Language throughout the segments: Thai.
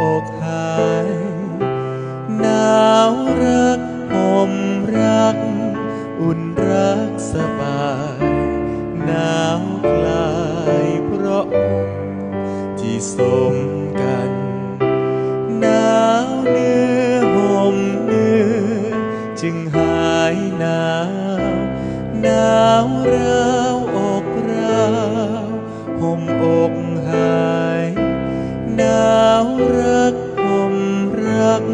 อกหายหนาวรักห่มรัก อุ่นรักสบายหนาวคลายเพราะอกที่สมกันหนาวเนื้อห่มเนื้อจึงหายหนาวหนาวราวอกราวห่มอกหายหนาวาวรักห่มรัก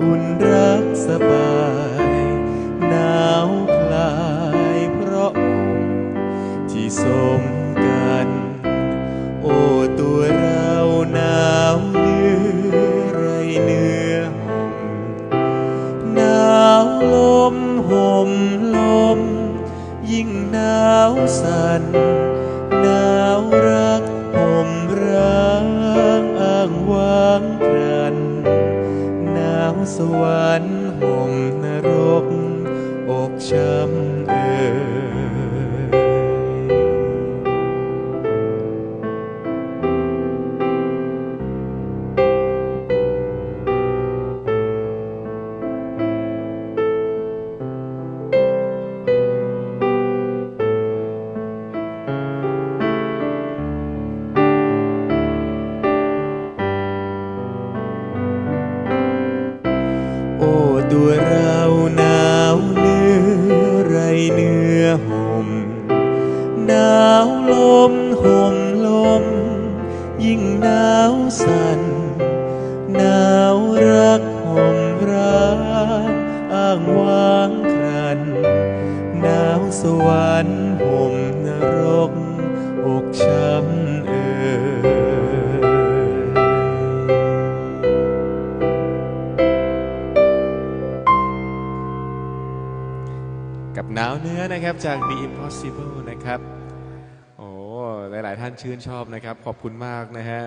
อุ่นรักสบายหนาวคลายเพราะอกที่สมกัน โอ้ตัวเราหนาวเนื้อไรเนื้อห่มหนาวลมห่มลม ยิ่งหนาวสั่นหน สวรรค์ห่มนรก อกช้ำเอ่ยาวลมห่มลม ยิ่งหนาวสั่นหนาวรักห่มรักอ้างว้างครันหนาวสวรรค์ห่มนรกอกช้ำเอ่ยกับหนาวเนื้อนะครับจาก The Impossible นะครับ หลาย ๆ ท่านชื่นชอบนะครับ ขอบคุณมากนะฮะ